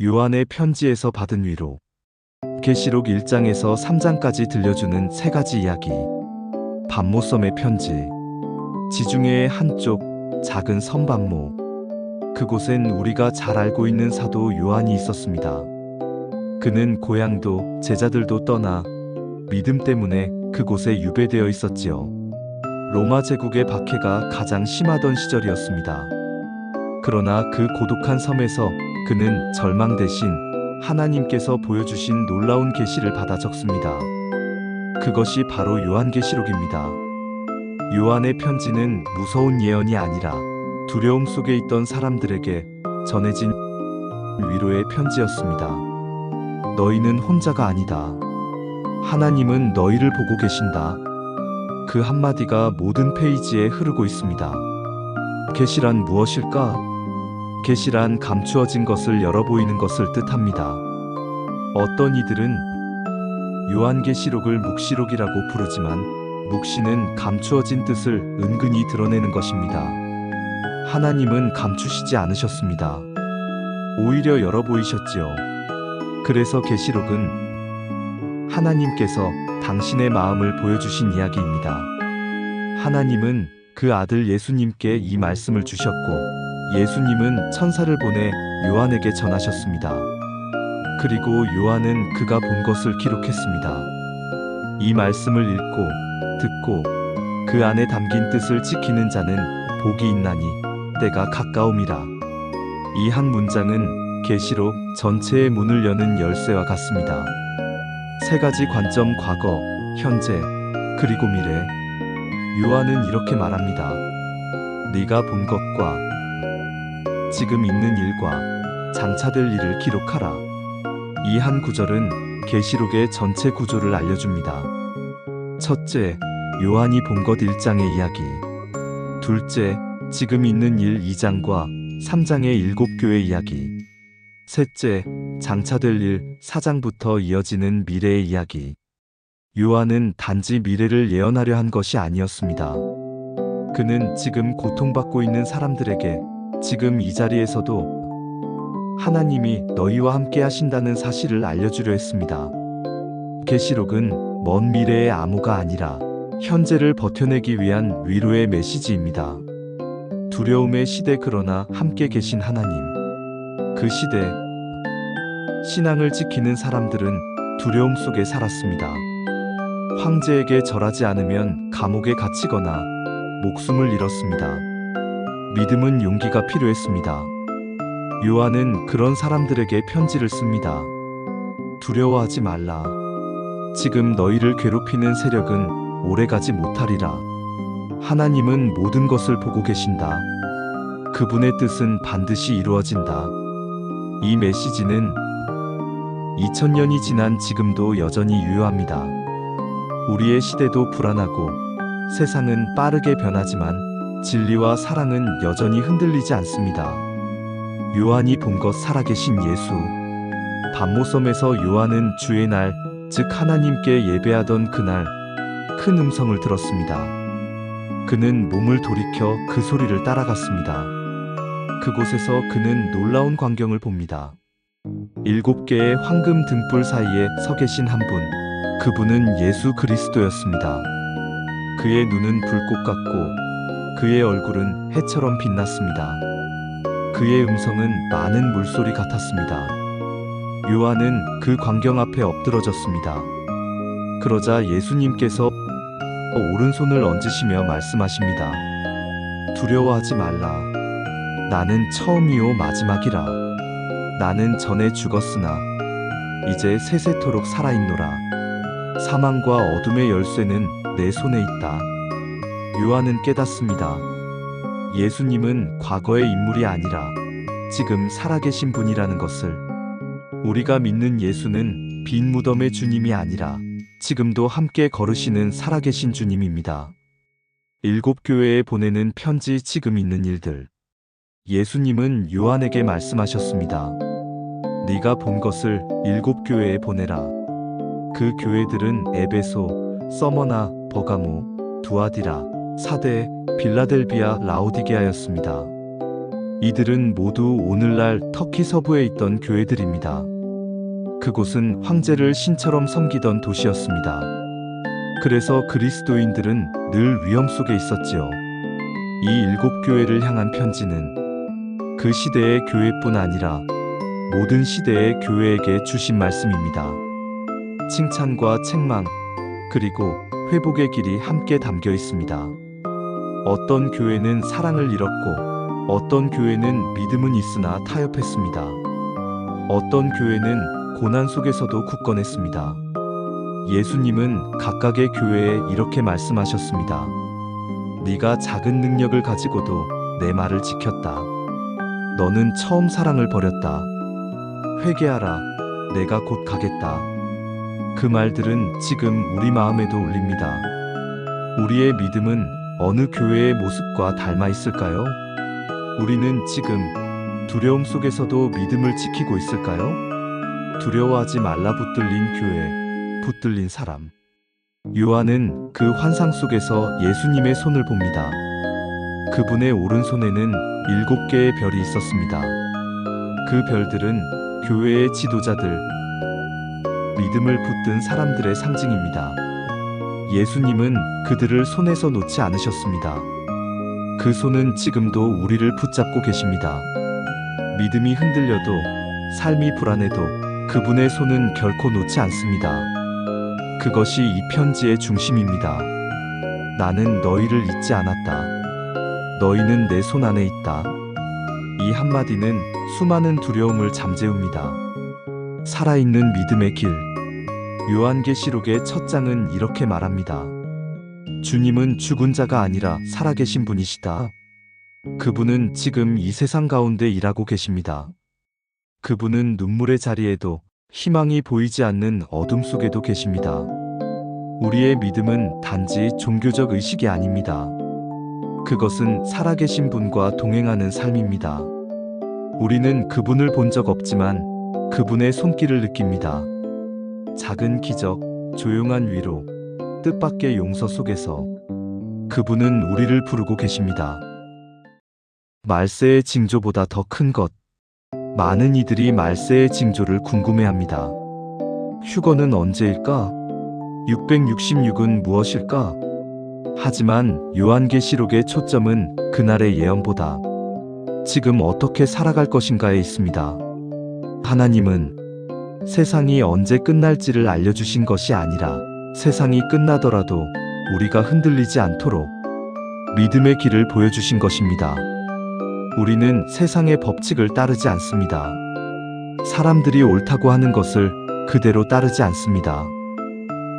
요한의 편지에서 받은 위로. 계시록 1장에서 3장까지 들려주는 세 가지 이야기. 반모섬의 편지. 지중해의 한쪽 작은 섬 반모. 그곳엔 우리가 잘 알고 있는 사도 요한이 있었습니다. 그는 고향도 제자들도 떠나 믿음 때문에 그곳에 유배되어 있었지요. 로마 제국의 박해가 가장 심하던 시절이었습니다. 그러나 그 고독한 섬에서 그는 절망 대신 하나님께서 보여주신 놀라운 계시를 받아 적습니다. 그것이 바로 요한계시록입니다. 요한의 편지는 무서운 예언이 아니라 두려움 속에 있던 사람들에게 전해진 위로의 편지였습니다. 너희는 혼자가 아니다. 하나님은 너희를 보고 계신다. 그 한마디가 모든 페이지에 흐르고 있습니다. 계시란 무엇일까? 계시란 감추어진 것을 열어 보이는 것을 뜻합니다. 어떤 이들은 요한계시록을 묵시록이라고 부르지만 묵시는 감추어진 뜻을 은근히 드러내는 것입니다. 하나님은 감추시지 않으셨습니다. 오히려 열어 보이셨지요. 그래서 계시록은 하나님께서 당신의 마음을 보여주신 이야기입니다. 하나님은 그 아들 예수님께 이 말씀을 주셨고 예수님은 천사를 보내 요한에게 전하셨습니다. 그리고 요한은 그가 본 것을 기록했습니다. 이 말씀을 읽고 듣고 그 안에 담긴 뜻을 지키는 자는 복이 있나니 때가 가까움이라. 이 한 문장은 계시록 전체의 문을 여는 열쇠와 같습니다. 세 가지 관점 과거, 현재, 그리고 미래. 요한은 이렇게 말합니다. 네가 본 것과 지금 있는 일과 장차될 일을 기록하라. 이 한 구절은 계시록의 전체 구조를 알려줍니다. 첫째, 요한이 본 것 1장의 이야기. 둘째, 지금 있는 일 2장과 3장의 일곱 교회 이야기. 셋째, 장차될 일 4장부터 이어지는 미래의 이야기. 요한은 단지 미래를 예언하려 한 것이 아니었습니다. 그는 지금 고통받고 있는 사람들에게 지금 이 자리에서도 하나님이 너희와 함께 하신다는 사실을 알려주려 했습니다. 계시록은 먼 미래의 암호가 아니라 현재를 버텨내기 위한 위로의 메시지입니다. 두려움의 시대 그러나 함께 계신 하나님. 그 시대 신앙을 지키는 사람들은 두려움 속에 살았습니다. 황제에게 절하지 않으면 감옥에 갇히거나 목숨을 잃었습니다. 믿음은 용기가 필요했습니다. 요한은 그런 사람들에게 편지를 씁니다. 두려워하지 말라. 지금 너희를 괴롭히는 세력은 오래가지 못하리라. 하나님은 모든 것을 보고 계신다. 그분의 뜻은 반드시 이루어진다. 이 메시지는 2000년이 지난 지금도 여전히 유효합니다. 우리의 시대도 불안하고 세상은 빠르게 변하지만 진리와 사랑은 여전히 흔들리지 않습니다. 요한이 본 것 살아계신 예수. 반모섬에서 요한은 주의 날, 즉 하나님께 예배하던 그날 큰 음성을 들었습니다. 그는 몸을 돌이켜 그 소리를 따라갔습니다. 그곳에서 그는 놀라운 광경을 봅니다. 일곱 개의 황금 등불 사이에 서 계신 한 분. 그분은 예수 그리스도였습니다. 그의 눈은 불꽃 같고 그의 얼굴은 해처럼 빛났습니다. 그의 음성은 많은 물소리 같았습니다. 요한은 그 광경 앞에 엎드러졌습니다. 그러자 예수님께서 오른손을 얹으시며 말씀하십니다. 두려워하지 말라. 나는 처음이요 마지막이라. 나는 전에 죽었으나 이제 세세토록 살아있노라. 사망과 어둠의 열쇠는 내 손에 있다. 요한은 깨닫습니다. 예수님은 과거의 인물이 아니라 지금 살아계신 분이라는 것을 우리가 믿는 예수는 빈 무덤의 주님이 아니라 지금도 함께 걸으시는 살아계신 주님입니다. 일곱 교회에 보내는 편지 지금 있는 일들. 예수님은 요한에게 말씀하셨습니다. 네가 본 것을 일곱 교회에 보내라. 그 교회들은 에베소, 서머나, 버가모, 두아디라, 사대, 빌라델비아, 라오디게아였습니다. 이들은 모두 오늘날 터키 서부에 있던 교회들입니다. 그곳은 황제를 신처럼 섬기던 도시였습니다. 그래서 그리스도인들은 늘 위험 속에 있었지요. 이 일곱 교회를 향한 편지는 그 시대의 교회뿐 아니라 모든 시대의 교회에게 주신 말씀입니다. 칭찬과 책망, 그리고 회복의 길이 함께 담겨 있습니다. 어떤 교회는 사랑을 잃었고, 어떤 교회는 믿음은 있으나 타협했습니다. 어떤 교회는 고난 속에서도 굳건했습니다. 예수님은 각각의 교회에 이렇게 말씀하셨습니다. 네가 작은 능력을 가지고도 내 말을 지켰다. 너는 처음 사랑을 버렸다. 회개하라. 내가 곧 가겠다. 그 말들은 지금 우리 마음에도 울립니다. 우리의 믿음은 어느 교회의 모습과 닮아 있을까요? 우리는 지금 두려움 속에서도 믿음을 지키고 있을까요? 두려워하지 말라 붙들린 교회, 붙들린 사람. 요한은 그 환상 속에서 예수님의 손을 봅니다. 그분의 오른손에는 일곱 개의 별이 있었습니다. 그 별들은 교회의 지도자들, 믿음을 붙든 사람들의 상징입니다. 예수님은 그들을 손에서 놓지 않으셨습니다. 그 손은 지금도 우리를 붙잡고 계십니다. 믿음이 흔들려도, 삶이 불안해도 그분의 손은 결코 놓지 않습니다. 그것이 이 편지의 중심입니다. 나는 너희를 잊지 않았다. 너희는 내 손 안에 있다. 이 한마디는 수많은 두려움을 잠재웁니다. 살아있는 믿음의 길. 요한계시록의 첫 장은 이렇게 말합니다. 주님은 죽은 자가 아니라 살아계신 분이시다. 그분은 지금 이 세상 가운데 일하고 계십니다. 그분은 눈물의 자리에도 희망이 보이지 않는 어둠 속에도 계십니다. 우리의 믿음은 단지 종교적 의식이 아닙니다. 그것은 살아계신 분과 동행하는 삶입니다. 우리는 그분을 본 적 없지만 그분의 손길을 느낍니다. 작은 기적, 조용한 위로, 뜻밖의 용서 속에서 그분은 우리를 부르고 계십니다. 말세의 징조보다 더 큰 것. 많은 이들이 말세의 징조를 궁금해합니다. 휴거는 언제일까? 666은 무엇일까? 하지만 요한계시록의 초점은 그날의 예언보다 지금 어떻게 살아갈 것인가에 있습니다. 하나님은 세상이 언제 끝날지를 알려주신 것이 아니라 세상이 끝나더라도 우리가 흔들리지 않도록 믿음의 길을 보여주신 것입니다. 우리는 세상의 법칙을 따르지 않습니다. 사람들이 옳다고 하는 것을 그대로 따르지 않습니다.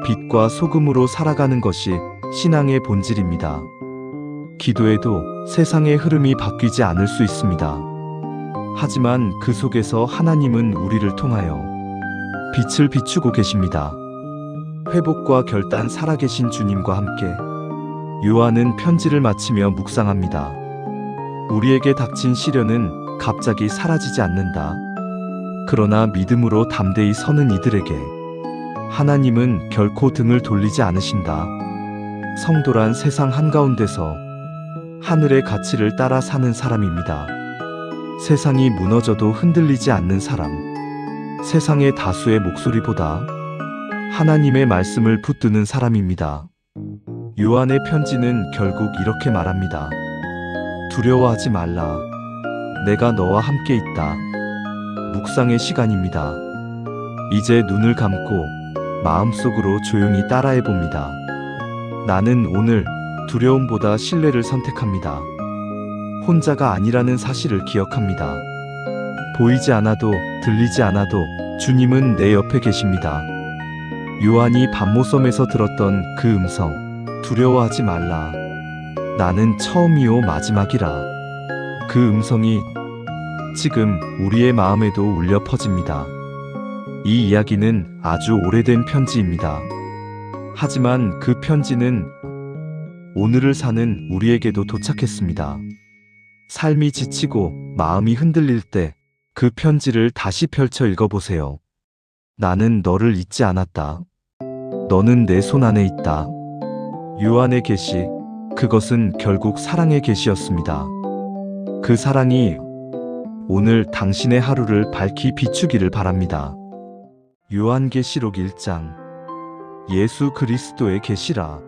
빛과 소금으로 살아가는 것이 신앙의 본질입니다. 기도에도 세상의 흐름이 바뀌지 않을 수 있습니다. 하지만 그 속에서 하나님은 우리를 통하여 빛을 비추고 계십니다. 회복과 결단 살아계신 주님과 함께 요한은 편지를 마치며 묵상합니다. 우리에게 닥친 시련은 갑자기 사라지지 않는다. 그러나 믿음으로 담대히 서는 이들에게 하나님은 결코 등을 돌리지 않으신다. 성도란 세상 한가운데서 하늘의 가치를 따라 사는 사람입니다. 세상이 무너져도 흔들리지 않는 사람. 세상의 다수의 목소리보다 하나님의 말씀을 붙드는 사람입니다. 요한의 편지는 결국 이렇게 말합니다. 두려워하지 말라. 내가 너와 함께 있다. 묵상의 시간입니다. 이제 눈을 감고 마음속으로 조용히 따라해 봅니다. 나는 오늘 두려움보다 신뢰를 선택합니다. 혼자가 아니라는 사실을 기억합니다. 보이지 않아도 들리지 않아도 주님은 내 옆에 계십니다. 요한이 밤모섬에서 들었던 그 음성, 두려워하지 말라. 나는 처음이요 마지막이라. 그 음성이 지금 우리의 마음에도 울려 퍼집니다. 이 이야기는 아주 오래된 편지입니다. 하지만 그 편지는 오늘을 사는 우리에게도 도착했습니다. 삶이 지치고 마음이 흔들릴 때 그 편지를 다시 펼쳐 읽어보세요. 나는 너를 잊지 않았다. 너는 내 손 안에 있다. 요한의 계시, 그것은 결국 사랑의 계시였습니다. 그 사랑이 오늘 당신의 하루를 밝히 비추기를 바랍니다. 요한계시록 1장 예수 그리스도의 계시라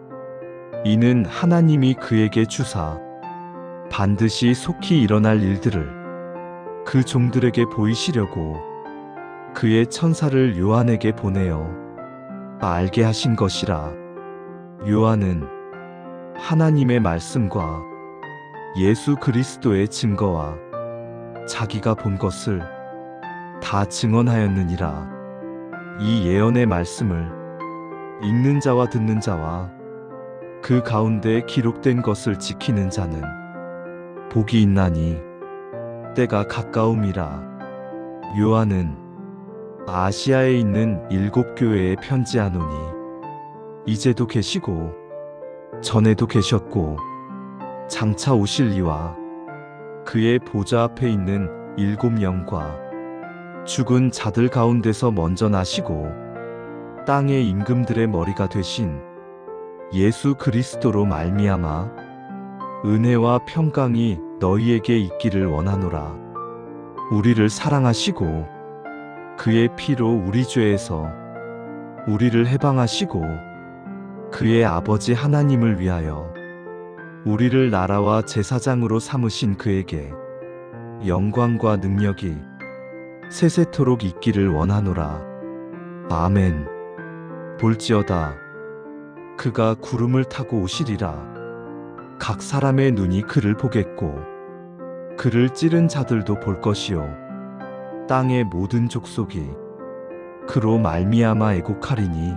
이는 하나님이 그에게 주사 반드시 속히 일어날 일들을 그 종들에게 보이시려고 그의 천사를 요한에게 보내어 알게 하신 것이라 요한은 하나님의 말씀과 예수 그리스도의 증거와 자기가 본 것을 다 증언하였느니라. 이 예언의 말씀을 읽는 자와 듣는 자와 그 가운데 기록된 것을 지키는 자는 복이 있나니 때가 가까움이라. 요한은 아시아에 있는 일곱 교회에 편지하노니 이제도 계시고 전에도 계셨고 장차 오실 이와 그의 보좌 앞에 있는 일곱 영과 죽은 자들 가운데서 먼저 나시고 땅의 임금들의 머리가 되신 예수 그리스도로 말미암아 은혜와 평강이 너희에게 있기를 원하노라 우리를 사랑하시고 그의 피로 우리 죄에서 우리를 해방하시고 그의 아버지 하나님을 위하여 우리를 나라와 제사장으로 삼으신 그에게 영광과 능력이 세세토록 있기를 원하노라. 아멘. 볼지어다. 그가 구름을 타고 오시리라. 각 사람의 눈이 그를 보겠고, 그를 찌른 자들도 볼 것이요. 땅의 모든 족속이 그로 말미암아 애곡하리니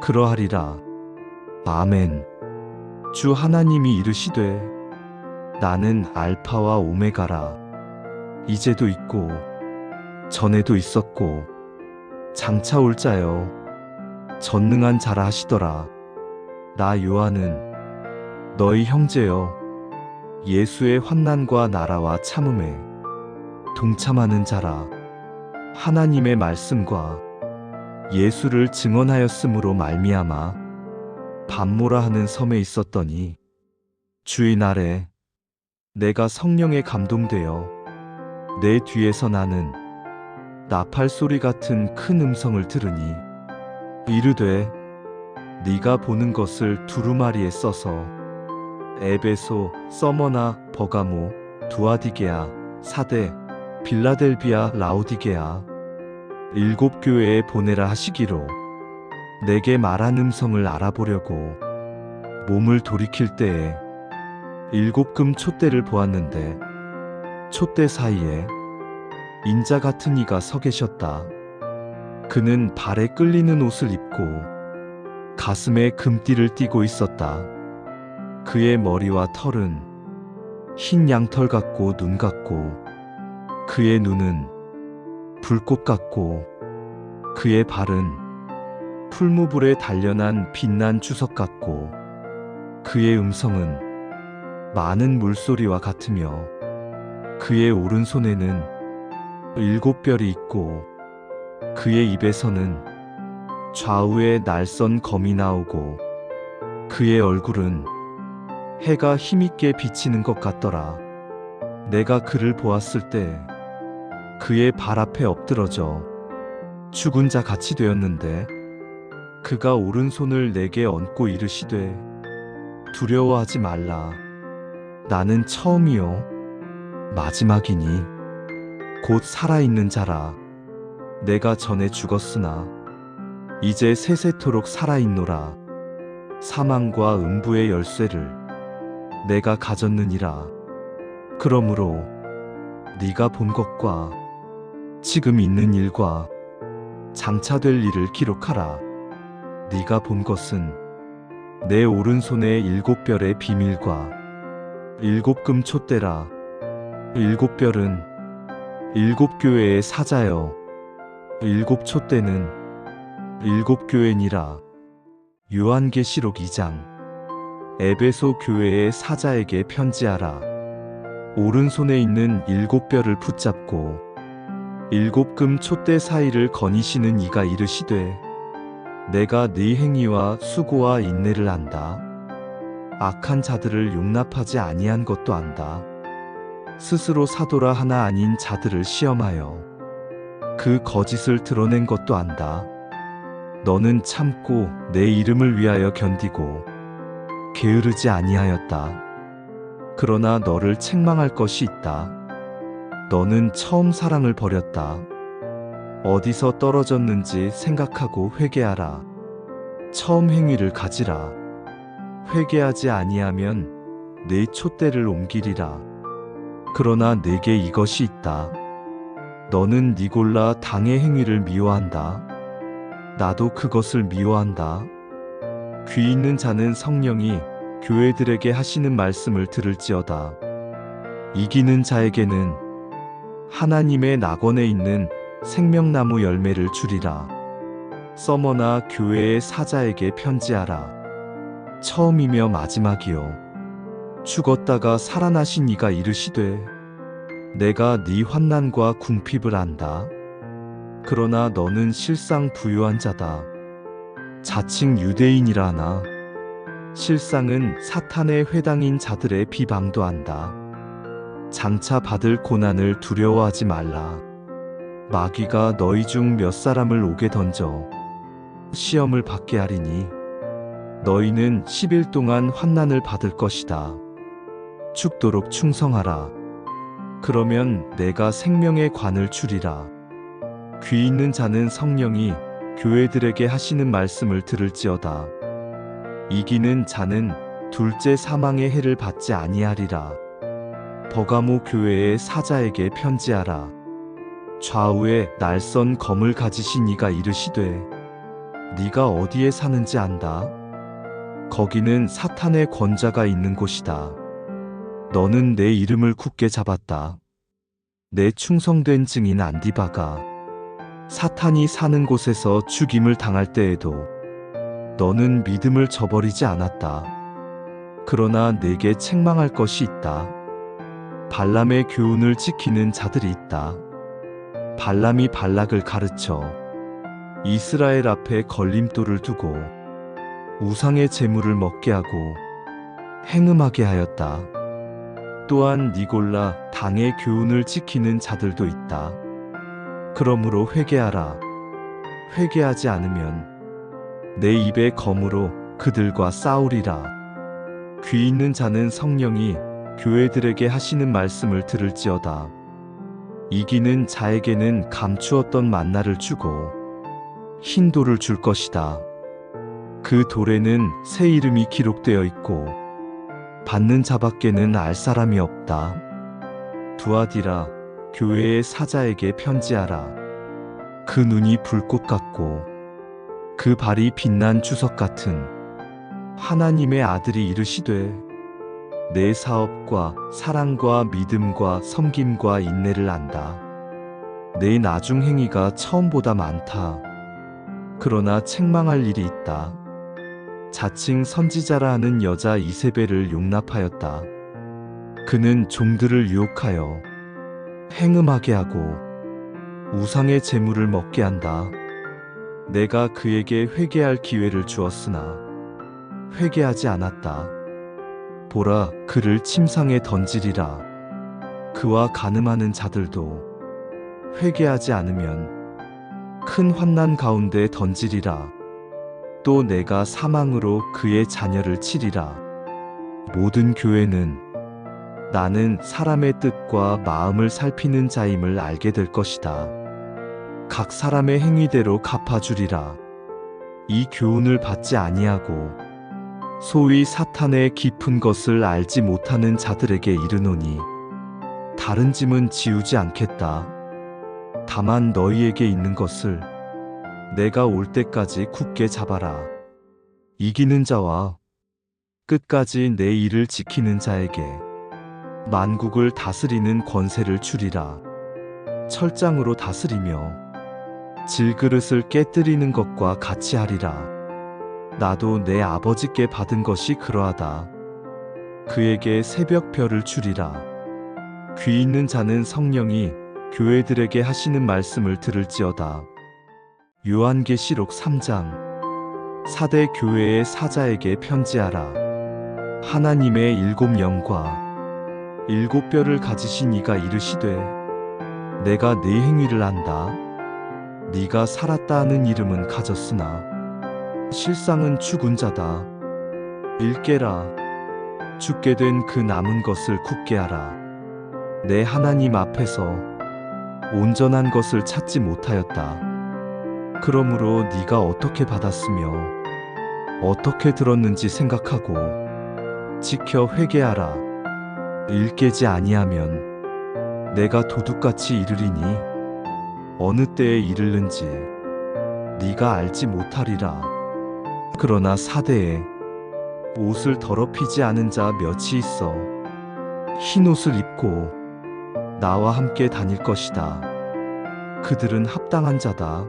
그러하리라. 아멘. 주 하나님이 이르시되 나는 알파와 오메가라 이제도 있고 전에도 있었고 장차 올 자여 전능한 자라 하시더라 나 요한은 너희 형제여 예수의 환난과 나라와 참음에 동참하는 자라. 하나님의 말씀과 예수를 증언하였으므로 말미암아 밤모라 하는 섬에 있었더니 주의 날에 내가 성령에 감동되어 내 뒤에서 나는 나팔 소리 같은 큰 음성을 들으니 이르되 네가 보는 것을 두루마리에 써서 에베소, 서머나, 버가모, 두아디게아, 사대, 빌라델비아, 라오디게아 일곱 교회에 보내라 하시기로 내게 말한 음성을 알아보려고 몸을 돌이킬 때에 일곱 금 촛대를 보았는데 촛대 사이에 인자 같은 이가 서 계셨다. 그는 발에 끌리는 옷을 입고 가슴에 금띠를 띠고 있었다. 그의 머리와 털은 흰 양털 같고 눈 같고 그의 눈은 불꽃 같고 그의 발은 풀무불에 단련한 빛난 주석 같고 그의 음성은 많은 물소리와 같으며 그의 오른손에는 일곱 별이 있고 그의 입에서는 좌우에 날선 검이 나오고 그의 얼굴은 해가 힘있게 비치는 것 같더라. 내가 그를 보았을 때 그의 발 앞에 엎드러져 죽은 자 같이 되었는데 그가 오른손을 내게 얹고 이르시되 두려워하지 말라. 나는 처음이요 마지막이니 곧 살아있는 자라. 내가 전에 죽었으나 이제 세세토록 살아있노라. 사망과 음부의 열쇠를 내가 가졌느니라. 그러므로 네가 본 것과 지금 있는 일과 장차 될 일을 기록하라. 네가 본 것은 내 오른손의 일곱 별의 비밀과 일곱 금 촛대라. 일곱 별은 일곱 교회의 사자여. 일곱 촛대는 일곱 교회니라. 요한계시록 2장. 에베소 교회의 사자에게 편지하라. 오른손에 있는 일곱 별을 붙잡고 일곱 금 촛대 사이를 거니시는 이가 이르시되 내가 네 행위와 수고와 인내를 안다. 악한 자들을 용납하지 아니한 것도 안다. 스스로 사도라 하나 아닌 자들을 시험하여 그 거짓을 드러낸 것도 안다. 너는 참고 내 이름을 위하여 견디고 게으르지 아니하였다. 그러나 너를 책망할 것이 있다. 너는 처음 사랑을 버렸다. 어디서 떨어졌는지 생각하고 회개하라. 처음 행위를 가지라. 회개하지 아니하면 내 촛대를 옮기리라. 그러나 내게 이것이 있다. 너는 니골라 당의 행위를 미워한다. 나도 그것을 미워한다. 귀 있는 자는 성령이 교회들에게 하시는 말씀을 들을지어다. 이기는 자에게는 하나님의 낙원에 있는 생명나무 열매를 주리라. 서머나 교회의 사자에게 편지하라. 처음이며 마지막이요. 죽었다가 살아나신 이가 이르시되 내가 네 환난과 궁핍을 안다. 그러나 너는 실상 부유한 자다. 자칭 유대인이라 하나 실상은 사탄의 회당인 자들의 비방도 한다. 장차 받을 고난을 두려워하지 말라. 마귀가 너희 중 몇 사람을 오게 던져 시험을 받게 하리니 너희는 10일 동안 환난을 받을 것이다. 죽도록 충성하라. 그러면 내가 생명의 관을 주리라. 귀 있는 자는 성령이 교회들에게 하시는 말씀을 들을지어다. 이기는 자는 둘째 사망의 해를 받지 아니하리라. 버가모 교회의 사자에게 편지하라. 좌우에 날선 검을 가지신 이가 이르시되 네가 어디에 사는지 안다. 거기는 사탄의 권자가 있는 곳이다. 너는 내 이름을 굳게 잡았다. 내 충성된 증인 안디바가 사탄이 사는 곳에서 죽임을 당할 때에도 너는 믿음을 저버리지 않았다. 그러나 내게 책망할 것이 있다. 발람의 교훈을 지키는 자들이 있다. 발람이 발락을 가르쳐 이스라엘 앞에 걸림돌을 두고 우상의 재물을 먹게 하고 행음하게 하였다. 또한 니골라 당의 교훈을 지키는 자들도 있다. 그러므로 회개하라. 회개하지 않으면 내 입의 검으로 그들과 싸우리라. 귀 있는 자는 성령이 교회들에게 하시는 말씀을 들을지어다. 이기는 자에게는 감추었던 만나를 주고 흰 돌을 줄 것이다. 그 돌에는 새 이름이 기록되어 있고 받는 자밖에는 알 사람이 없다. 두아디라 교회의 사자에게 편지하라. 그 눈이 불꽃 같고 그 발이 빛난 주석 같은 하나님의 아들이 이르시되 내 사업과 사랑과 믿음과 섬김과 인내를 안다. 내 나중 행위가 처음보다 많다. 그러나 책망할 일이 있다. 자칭 선지자라 하는 여자 이세벨을 용납하였다. 그는 종들을 유혹하여 행음하게 하고 우상의 재물을 먹게 한다. 내가 그에게 회개할 기회를 주었으나 회개하지 않았다. 보라, 그를 침상에 던지리라. 그와 가늠하는 자들도 회개하지 않으면 큰 환난 가운데 던지리라. 또 내가 사망으로 그의 자녀를 치리라. 모든 교회는 나는 사람의 뜻과 마음을 살피는 자임을 알게 될 것이다. 각 사람의 행위대로 갚아주리라. 이 교훈을 받지 아니하고 소위 사탄의 깊은 것을 알지 못하는 자들에게 이르노니 다른 짐은 지우지 않겠다. 다만 너희에게 있는 것을 내가 올 때까지 굳게 잡아라. 이기는 자와 끝까지 내 일을 지키는 자에게 만국을 다스리는 권세를 주리라. 철장으로 다스리며 질그릇을 깨뜨리는 것과 같이 하리라. 나도 내 아버지께 받은 것이 그러하다. 그에게 새벽별을 주리라. 귀 있는 자는 성령이 교회들에게 하시는 말씀을 들을지어다. 요한계시록 3장 사대 교회의 사자에게 편지하라. 하나님의 일곱 영과 일곱 뼈를 가지신 이가 이르시되 내가 네 행위를 안다. 네가 살았다 하는 이름은 가졌으나 실상은 죽은 자다. 일깨라. 죽게 된 그 남은 것을 굳게 하라. 내 하나님 앞에서 온전한 것을 찾지 못하였다. 그러므로 네가 어떻게 받았으며 어떻게 들었는지 생각하고 지켜 회개하라 일깨지 아니하면 내가 도둑같이 이르리니 어느 때에 이르는지 네가 알지 못하리라. 그러나 사대에 옷을 더럽히지 않은 자 몇이 있어 흰 옷을 입고 나와 함께 다닐 것이다. 그들은 합당한 자다.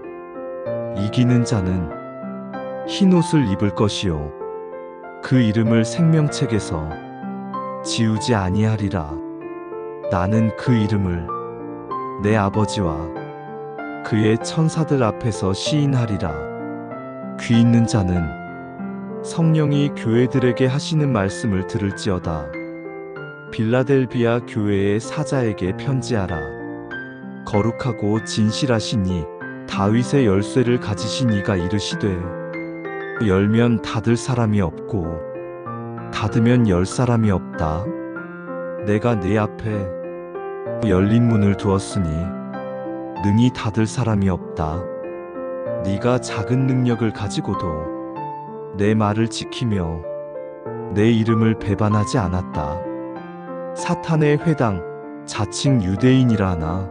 이기는 자는 흰 옷을 입을 것이요. 그 이름을 생명책에서 지우지 아니하리라. 나는 그 이름을 내 아버지와 그의 천사들 앞에서 시인하리라. 귀 있는 자는 성령이 교회들에게 하시는 말씀을 들을지어다. 빌라델비아 교회의 사자에게 편지하라. 거룩하고 진실하시니 다윗의 열쇠를 가지신 이가 이르시되 열면 닫을 사람이 없고 닫으면 열 사람이 없다. 내가 네 앞에 열린 문을 두었으니 능히 닫을 사람이 없다. 네가 작은 능력을 가지고도 내 말을 지키며 내 이름을 배반하지 않았다. 사탄의 회당 자칭 유대인이라 하나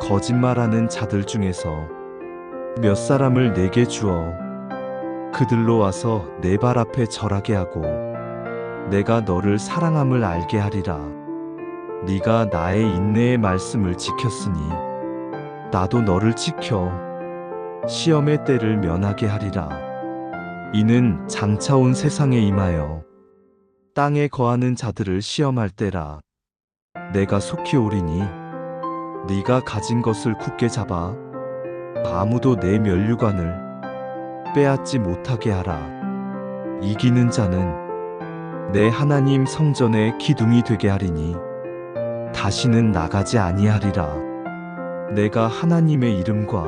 거짓말하는 자들 중에서 몇 사람을 내게 주어 그들로 와서 내 발 앞에 절하게 하고 내가 너를 사랑함을 알게 하리라. 네가 나의 인내의 말씀을 지켰으니 나도 너를 지켜 시험의 때를 면하게 하리라. 이는 장차 온 세상에 임하여 땅에 거하는 자들을 시험할 때라. 내가 속히 오리니 네가 가진 것을 굳게 잡아 아무도 내 면류관을 빼앗지 못하게 하라. 이기는 자는 내 하나님 성전의 기둥이 되게 하리니 다시는 나가지 아니하리라. 내가 하나님의 이름과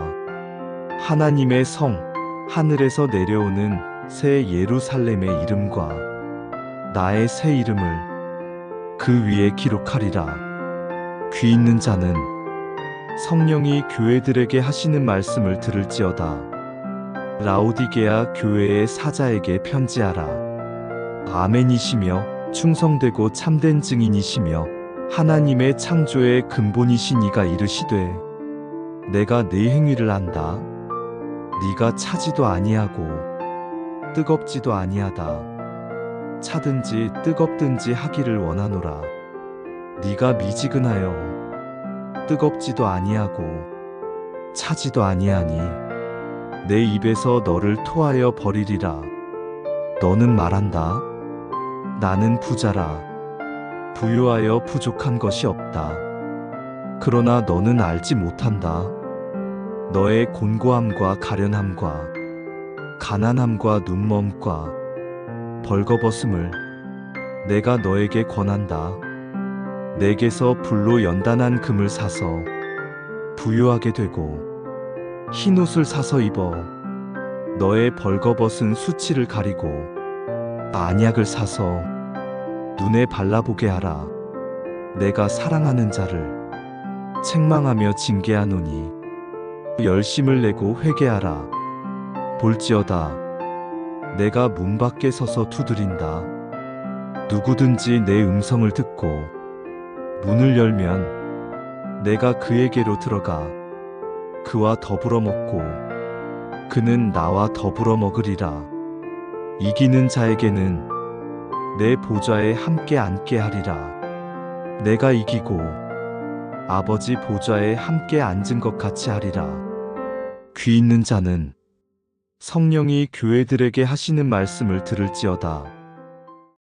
하나님의 성 하늘에서 내려오는 새 예루살렘의 이름과 나의 새 이름을 그 위에 기록하리라. 귀 있는 자는 성령이 교회들에게 하시는 말씀을 들을지어다. 라오디게아 교회의 사자에게 편지하라. 아멘이시며 충성되고 참된 증인이시며 하나님의 창조의 근본이신 이가 이르시되 내가 네 행위를 안다. 네가 차지도 아니하고 뜨겁지도 아니하다. 차든지 뜨겁든지 하기를 원하노라. 네가 미지근하여 뜨겁지도 아니하고 차지도 아니하니 내 입에서 너를 토하여 버리리라. 너는 말한다. 나는 부자라. 부유하여 부족한 것이 없다. 그러나 너는 알지 못한다. 너의 곤고함과 가련함과 가난함과 눈먼과 벌거벗음을 내가 너에게 권한다. 내게서 불로 연단한 금을 사서 부유하게 되고 흰 옷을 사서 입어 너의 벌거벗은 수치를 가리고 안약을 사서 눈에 발라보게 하라. 내가 사랑하는 자를 책망하며 징계하노니 열심을 내고 회개하라. 볼지어다 내가 문 밖에 서서 두드린다. 누구든지 내 음성을 듣고 문을 열면 내가 그에게로 들어가 그와 더불어 먹고 그는 나와 더불어 먹으리라. 이기는 자에게는 내 보좌에 함께 앉게 하리라. 내가 이기고 아버지 보좌에 함께 앉은 것 같이 하리라. 귀 있는 자는 성령이 교회들에게 하시는 말씀을 들을지어다.